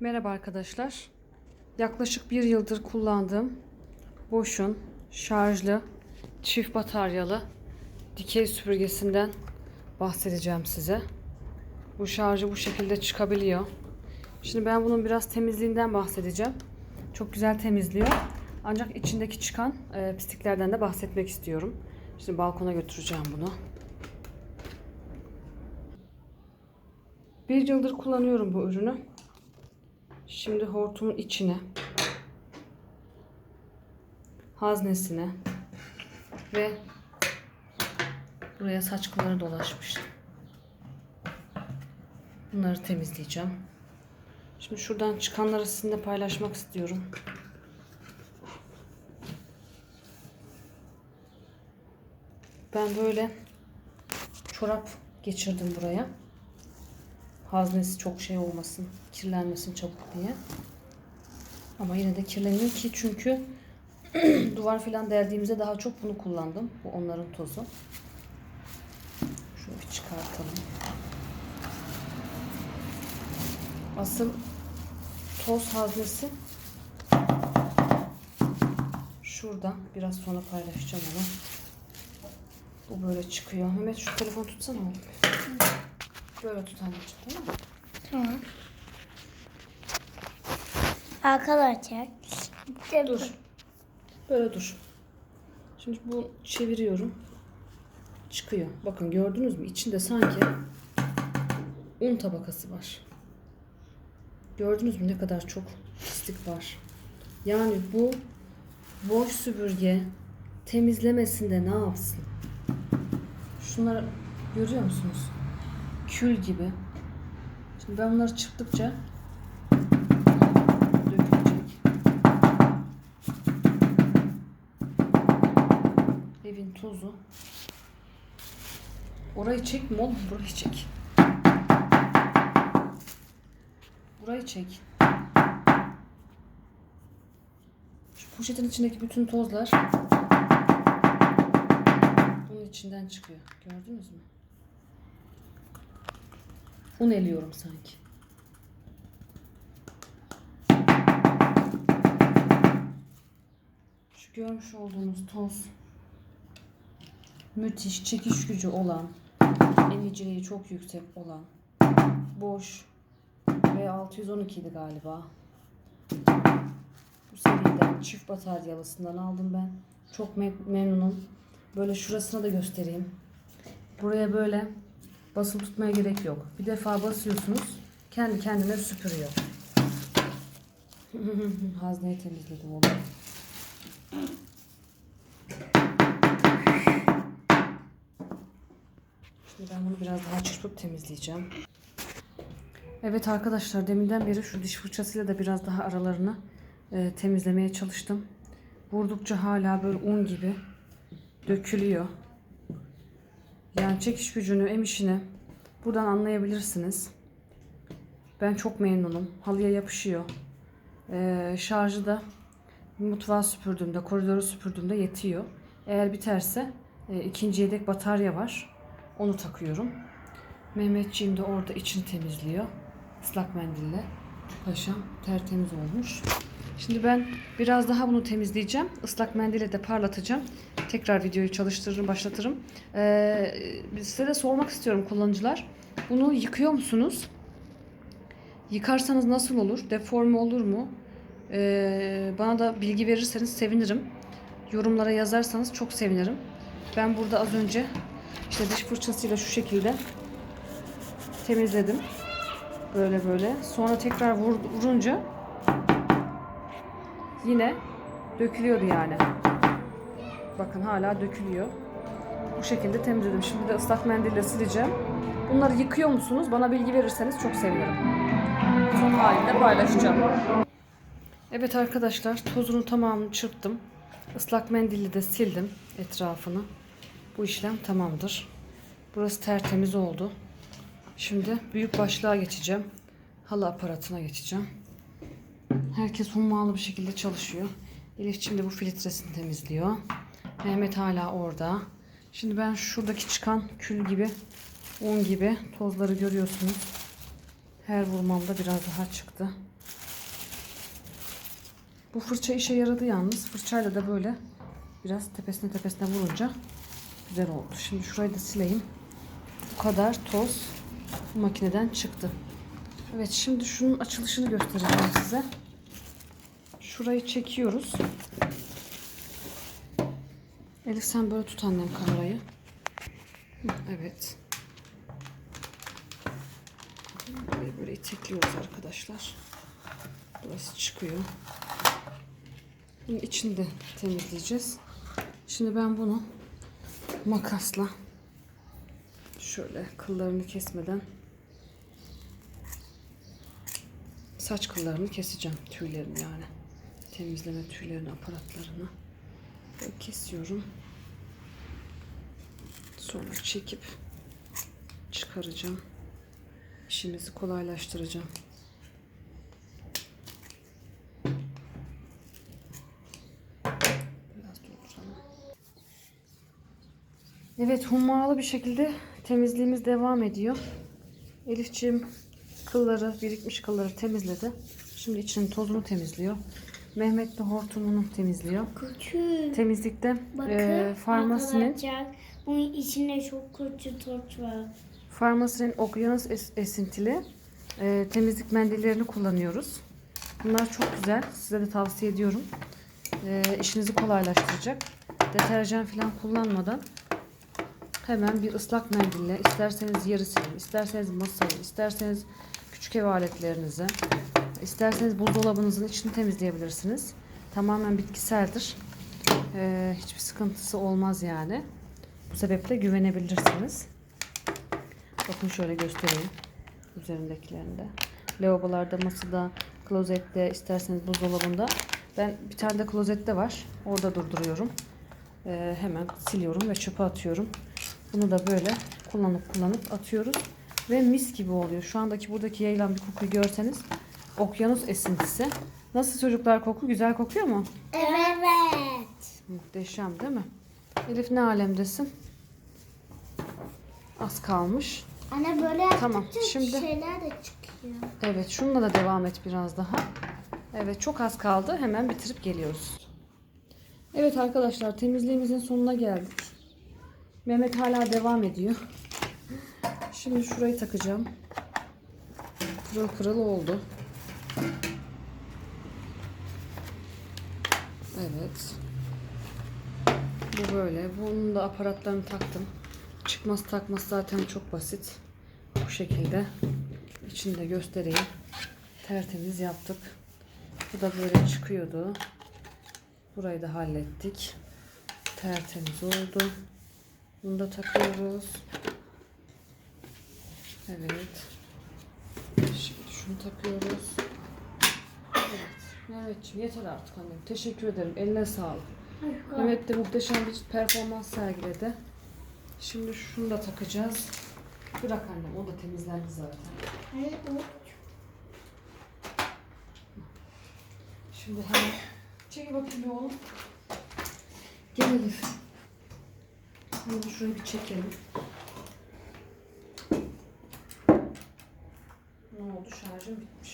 Merhaba arkadaşlar. Yaklaşık bir yıldır kullandığım Bosch'un şarjlı çift bataryalı dikey süpürgesinden bahsedeceğim size. Bu şarjı bu şekilde çıkabiliyor. Şimdi ben bunun biraz temizliğinden bahsedeceğim. Çok güzel temizliyor. Ancak içindeki çıkan e, pisliklerden de bahsetmek istiyorum. Şimdi balkona götüreceğim bunu. Bir yıldır kullanıyorum bu ürünü. Şimdi hortumun içine, haznesine ve buraya saçkıları dolaşmış. Bunları temizleyeceğim. Şimdi şuradan çıkanları sizinle paylaşmak istiyorum. Ben böyle çorap geçirdim buraya. Haznesi çok şey olmasın, kirlenmesin çabuk diye. Ama yine de kirleniyor ki çünkü duvar falan deldiğimizde daha çok bunu kullandım. Bu onların tozu. Şunu bir çıkartalım. Asıl toz haznesi şurada. Biraz sonra paylaşacağım onu. Bu böyle çıkıyor. Mehmet şu telefonu tutsana oğlum. Böyle tut anneciğim tamam mı? Tamam. Arkadaşlar. Dur. Böyle dur. Şimdi bu çeviriyorum. Çıkıyor. Bakın gördünüz mü? İçinde sanki un tabakası var. Gördünüz mü ne kadar çok pislik var. Yani bu boş süpürge temizlemesinde ne yapsın? Şunları görüyor musunuz? Kül gibi. Şimdi ben bunları çıktıkça dökülecek. Evin tozu. Orayı çekme oğlum. Burayı çek. Burayı çek. Şu poşetin içindeki bütün tozlar bunun içinden çıkıyor. Gördünüz mü? Un eliyorum sanki. Şu görmüş olduğunuz toz müthiş çekiş gücü olan, emiciliği çok yüksek olan, boş ve 612 idi galiba. Bu seriden çift bataryalısından aldım ben. Çok me- memnunum. Böyle şurasına da göstereyim. Buraya böyle basılı tutmaya gerek yok. Bir defa basıyorsunuz kendi kendine süpürüyor. Hazneyi temizledim oğlum. Şimdi ben bunu biraz daha çırpıp temizleyeceğim. Evet arkadaşlar deminden beri şu diş fırçasıyla da biraz daha aralarını e, temizlemeye çalıştım. Vurdukça hala böyle un gibi dökülüyor. Yani çekiş gücünü, emişini buradan anlayabilirsiniz. Ben çok memnunum. Halıya yapışıyor. Ee, şarjı da mutfağı süpürdüğümde, koridoru süpürdüğümde yetiyor. Eğer biterse e, ikinci yedek batarya var. Onu takıyorum. Mehmetciğim de orada içini temizliyor. Islak mendille. Paşam tertemiz olmuş. Şimdi ben biraz daha bunu temizleyeceğim. Islak mendille de parlatacağım. Tekrar videoyu çalıştırırım, başlatırım. Ee, size de sormak istiyorum kullanıcılar. Bunu yıkıyor musunuz? Yıkarsanız nasıl olur? Deforme olur mu? Ee, bana da bilgi verirseniz sevinirim. Yorumlara yazarsanız çok sevinirim. Ben burada az önce işte diş fırçasıyla şu şekilde temizledim. Böyle böyle. Sonra tekrar vur- vurunca yine dökülüyordu yani. Bakın hala dökülüyor. Bu şekilde temizledim. Şimdi de ıslak mendille sileceğim. Bunları yıkıyor musunuz? Bana bilgi verirseniz çok sevinirim. Son halinde paylaşacağım. Evet arkadaşlar tozunu tamamını çırptım. Islak mendille de sildim etrafını. Bu işlem tamamdır. Burası tertemiz oldu. Şimdi büyük başlığa geçeceğim. Halı aparatına geçeceğim. Herkes hummalı bir şekilde çalışıyor. Elif şimdi bu filtresini temizliyor. Mehmet hala orada. Şimdi ben şuradaki çıkan kül gibi, un gibi tozları görüyorsunuz. Her vurmamda biraz daha çıktı. Bu fırça işe yaradı yalnız. Fırçayla da böyle biraz tepesine tepesine vurunca güzel oldu. Şimdi şurayı da sileyim. Bu kadar toz bu makineden çıktı. Evet şimdi şunun açılışını göstereceğim size. Şurayı çekiyoruz. Elif sen böyle tut annem kamerayı. Evet. Böyle böyle itekliyoruz arkadaşlar. Burası çıkıyor. Bunun içini de temizleyeceğiz. Şimdi ben bunu makasla şöyle kıllarını kesmeden saç kıllarını keseceğim. Tüylerini yani. Temizleme tüylerini, aparatlarını. Böyle kesiyorum. Sonra çekip çıkaracağım. İşimizi kolaylaştıracağım. Biraz dolduralım. Evet hummalı bir şekilde temizliğimiz devam ediyor. Elifçim kılları, birikmiş kılları temizledi. Şimdi içinin tozunu temizliyor. Mehmet de hortumunu temizliyor. Kötü. Temizlikte Bakın e, farmasinin arkadaşlar bunun içinde çok kötü toz var. Farmasinin okyanus es- esintili e, temizlik mendillerini kullanıyoruz. Bunlar çok güzel. Size de tavsiye ediyorum. E, işinizi kolaylaştıracak. Deterjan falan kullanmadan hemen bir ıslak mendille isterseniz yarı silin, isterseniz masayı, isterseniz küçük ev aletlerinizi, isterseniz buzdolabınızın içini temizleyebilirsiniz. Tamamen bitkiseldir. E, hiçbir sıkıntısı olmaz yani. Bu sebeple güvenebilirsiniz. Bakın şöyle göstereyim. Üzerindekilerinde. Lavabolarda, masada, klozette, isterseniz buzdolabında. Ben bir tane de klozette var. Orada durduruyorum. Ee, hemen siliyorum ve çöpe atıyorum. Bunu da böyle kullanıp kullanıp atıyoruz. Ve mis gibi oluyor. Şu andaki buradaki yayılan bir kokuyu görseniz okyanus esintisi. Nasıl çocuklar koku? Güzel kokuyor mu? Evet. Muhteşem değil mi? Elif ne alemdesin? Az kalmış. Anne böyle Tamam, yaptıkça şimdi- şeyler de çıkıyor. Evet şununla da devam et biraz daha. Evet çok az kaldı. Hemen bitirip geliyoruz. Evet arkadaşlar temizliğimizin sonuna geldik. Mehmet hala devam ediyor. Şimdi şurayı takacağım. Pırıl pırıl oldu. Evet. Bu böyle. Bunun da aparatlarını taktım. Çıkması takması zaten çok basit. Bu şekilde. İçini de göstereyim. Tertemiz yaptık. Bu da böyle çıkıyordu. Burayı da hallettik. Tertemiz oldu. Bunu da takıyoruz. Evet. Şimdi şunu takıyoruz. Mehmetciğim yeter artık annem. Teşekkür ederim. Eline sağlık. Mehmet de muhteşem bir performans sergiledi. Şimdi şunu da takacağız. Bırak annem o da temizlendi zaten. Anne o Şimdi hemen çek bakayım bir oğlum. Gel Elif. Hemen şurayı bir çekelim. Ne oldu? Şarjım bitmiş.